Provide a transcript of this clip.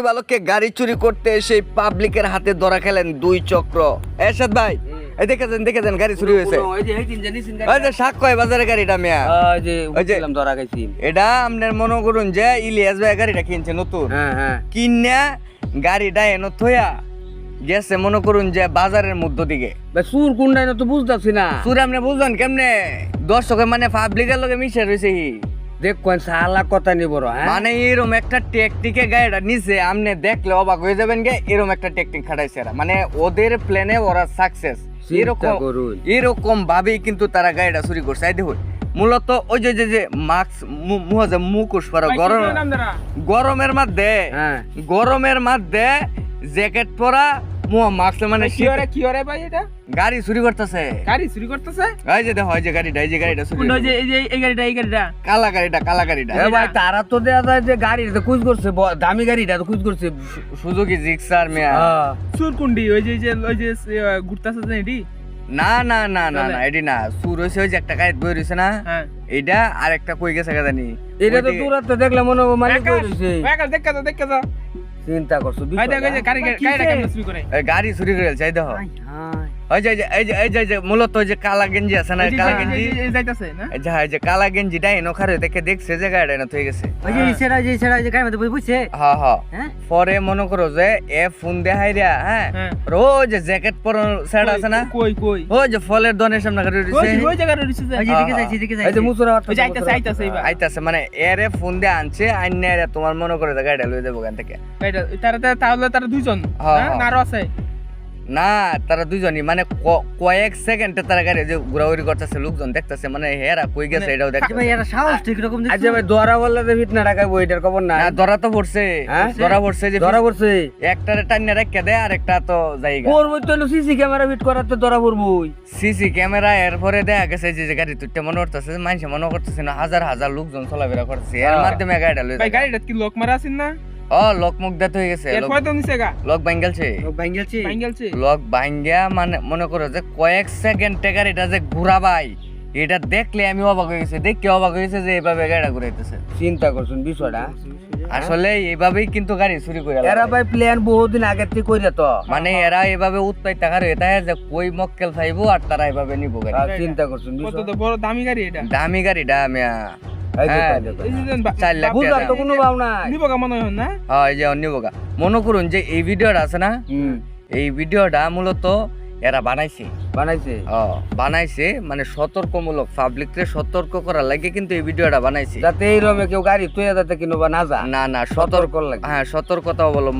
প্রতিবালককে গাড়ি চুরি করতে এসে পাবলিকের হাতে ধরা খেলেন দুই চক্র। এরশাদ ভাই এই দেখেছেন দেখেছেন গাড়ি চুরি হয়েছে। ওই যে এই তিন জানিস ওই যে সাক্ষ্য বাজারের গাড়িটা মেয়া। ওই যে ওই যে- উঠছিলাম ধরা গেছি এটা আপনার মনে করুন যে ইলিয়াস ভাই গাড়িটা কিনছে নতুন। হ্যাঁ হ্যাঁ। কিনা গাড়িটা এনো থইয়া গেছে মনে করুন যে বাজারের মধ্য দিকে। সুর তো বুঝতেছি না। সুর আপনি বুঝলেন কেমনে? দর্শকের মানে পাবলিকের লগে মিশে রয়েছে সালা কথা নিব হ্যাঁ? মানে এরকম একটা নিচে আপনি দেখলে অবাক হয়ে যাবেন গে এরকম একটা খাটাইছে এরা। মানে ওদের প্ল্যানে ওরা সাকসেস এরকম করুন। এরকম ভাবেই কিন্তু তারা গাড়িটা চুরি করছে। দেখুন মূলত ওই যে যে যে মাস্ক মুখোশ পরা গরম গরমের মধ্যে হ্যাঁ। গরমের মধ্যে জ্যাকেট পরা মাস্ক মানে কি ওরে কি ওরে ভাই এটা? গাড়ি চুরি করতেছে। গাড়ি চুরি করতেছে? এই যে দেখো এই যে গাড়িটা এই যে গাড়িটা চুরি কোনটা ওই যে এই যে এই গাড়িটা এই গাড়িটা। কালা গাড়িটা কালা গাড়িটা। এ ভাই তারা তো দেয়া যায় যে গাড়িটা কুজ করছে দামি গাড়িটা তো কুজ করছে সুজুকি জিক্সার মেয়া। কুন্ডি ওই যে এই ওই যে ঘুরতাছে এটি? না না না না না এটি না। সুর হয়েছে ওই যে একটা গাড়ি বই রয়েছে না? হ্যাঁ। এইটা আর একটা কই গেছে জানি। এটা তো ওইদিকে- দূরাতে দেখলে মনে হবে আকাশ করেছে আকাশ দেখা চিন্তা করছ গাড়ি চুরি করে? চাই দেখো। ওই যে এই যে এই যে এই যে- মূলত ওই যে কালা গেঞ্জি আছে না কালা গেঞ্জি এই যে- এই যাইতাছে না? এই যে হ্যাঁ, কালা গেঞ্জিটা এনো খারে দেখে দেখছে যে গাড়িটা এনো থয়ে গেছে। ওই যে ইসেরা যে ইসেরা যে মধ্যে বুঝছে হ্যাঁ হ্যাঁ হ্যাঁ? পরে মনে করো যে এ ফোন দেখাই রিয়া হ্যাঁ? হ্যাঁ। রোজ যে জ্যাকেট পরানো সেট আছে না? কই কই? ওই যে ফলের দনের সামনে গাড়ি ওই যে- ওই জায়গাটা রইছে যে? ওই যে হ্যাঁ, দিকে হ্যাঁ। যাইছে দিকে এই যে মুসুরা ওই যে আইতাছে আইতাছে মানে এরে ফোন দিয়ে আনছে আইনে তোমার মনে করে যে গাড়িটা লয়ে যাব ওখান থেকে। তারা তাহলে তারা দুইজন? হ্যাঁ, হ্যাঁ হ্যাঁ। না আরও আছে? না তারা দুইজনই মানে ক- কয়েক সেকেন্ডে তারা গাড়ি যে ঘোরাঘুরি করতেছে লোকজন দেখতেছে মানে হেরা কই গেছে মানে- এটাও দেখতে ভাই এরা সাহস ঠিক রকম দিচ্ছে আচ্ছা ভাই ধরা বললে তো ফিট না রাখাবো এটার খবর না না ধরা তো পড়ছে। হ্যাঁ? ধরা পড়ছে যে ধরা পড়ছে? একটারে টাইনে রেখে দেয় আর একটা তো জায়গা। করব তো সিসি ক্যামেরা ফিট করার তো ধরা পড়বই। সিসি ক্যামেরা এরপরে দেখা গেছে যে যে গাড়ি তুইটা মনে করতেছে মানুষ মনে করতেছে না হাজার হাজার লোকজন চলাফেরা করতেছে। এর হ্যাঁ। মাধ্যমে গাড়িটা লয়ে ভাই গাড়িটা কি লোক মারা আছেন না? ও লোক মুখ দাঁত হয়ে গেছে। লোক- নিছে গা। লোক বাঙ্গালছে ভাঙ্গেলছি বাঙ্গালছে লক মানে মনে করো যে কয়েক সেকেন্ড টেকার এটা যে ঘুরাবাই এটা দেখলে আমি অবাক হয়ে গেছি দেখে অবাক হয়ে গেছে যে এইভাবে ঘুরাইতেছে চিন্তা করছুন বিষয়টা? আসলে এইভাবেই কিন্তু গাড়ি চুরি করে এরা ভাই প্ল্যান বহুদিন আগে থেকে কইরা তো। মানে এরা এইভাবে উৎপাই টাকার এটা যে কই মক্কেল খাইবো আর তারা এইভাবে নিবো গাড়ি। চিন্তা করছুন কত বড় দামি গাড়ি এটা। দামি গাড়িটা আমি এই যে হ্যাঁ। তাই দেখো। এই যে দেন বা- চার লাখ বুঝার তো কোনো ভাব নাই। নিব মনে হয় না? হ্যাঁ এই যে নিবো মনে করুন যে এই ভিডিওটা আছে না? এই ভিডিওটা মূলত এরা বানাইছে। বানাইছে? ও বানাইছে মানে সতর্কমূলক পাবলিককে সতর্ক করার লাগে কিন্তু এই ভিডিওটা বানাইছে। যাতে এই রমে কেউ গাড়ি তুই যাতে কিনবা না যা না না সতর্ক সতর্ক লাগে। হ্যাঁ সতর্কতা অবলম্বন